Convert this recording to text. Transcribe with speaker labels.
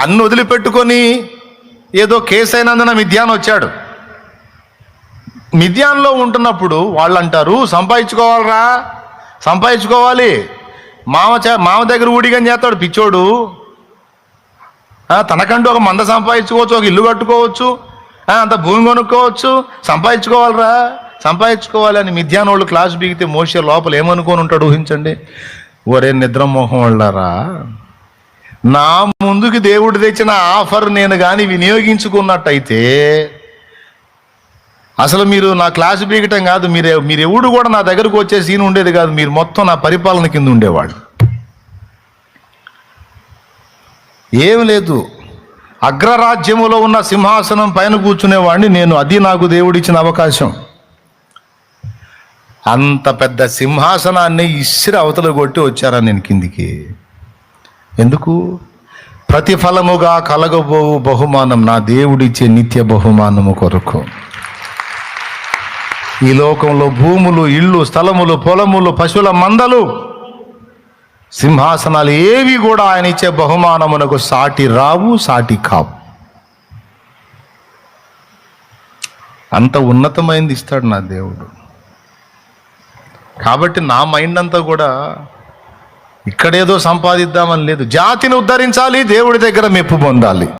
Speaker 1: అన్ని వదిలిపెట్టుకొని ఏదో కేసు అయినందున మిథ్యాన్ వచ్చాడు. మిథ్యాన్లో ఉంటున్నప్పుడు వాళ్ళు అంటారు సంపాదించుకోవాలరా సంపాదించుకోవాలి. మామ మామ దగ్గర ఊడిగని చేస్తాడు పిచ్చోడు. తనకంటూ ఒక మంద సంపాదించుకోవచ్చు ఒక ఇల్లు కట్టుకోవచ్చు అంత భూమి కొనుక్కోవచ్చు. సంపాదించుకోవాలరా సంపాదించుకోవాలని మిథ్యానోళ్ళు క్లాస్ బీగితే మోసే లోపల ఏమనుకొని ఉంటాడు ఊహించండి. ఒరే నిద్రమోహం వాళ్ళరా. నా ముందుకి దేవుడు తెచ్చిన ఆఫర్ నేను కానీ వినియోగించుకున్నట్టయితే అసలు మీరు నా క్లాస్ బీగటం కాదు మీరు మీరు ఎవడు కూడా నా దగ్గరకు వచ్చే సీన్ ఉండేది కాదు మీరు మొత్తం నా పరిపాలన కింద ఉండేవాళ్ళు ఏం లేదు అగ్రరాజ్యములో ఉన్న సింహాసనం పైన కూర్చునేవాడిని నేను అది నాకు దేవుడిచ్చిన అవకాశం. అంత పెద్ద సింహాసనాన్ని ఇసిరి అవతల కొట్టి వచ్చారా నేను కిందికి? ఎందుకు? ప్రతిఫలముగా కలగబోవు బహుమానం నా దేవుడిచ్చే నిత్య బహుమానము కొరకు. ఈ లోకంలో భూములు ఇళ్ళు స్థలములు పొలములు పశువుల మందలు సింహాసనాలు ఏవి కూడా ఆయన ఇచ్చే బహుమానమునకు సాటి రావు సాటి కావు. అంత ఉన్నతమైంది ఇస్తాడు నా దేవుడు. కాబట్టి నా మైండ్ అంతా కూడా ఇక్కడేదో సంపాదిద్దామని లేదు. జాతిని ఉద్ధరించాలి దేవుడి దగ్గర మెప్పు పొందాలి.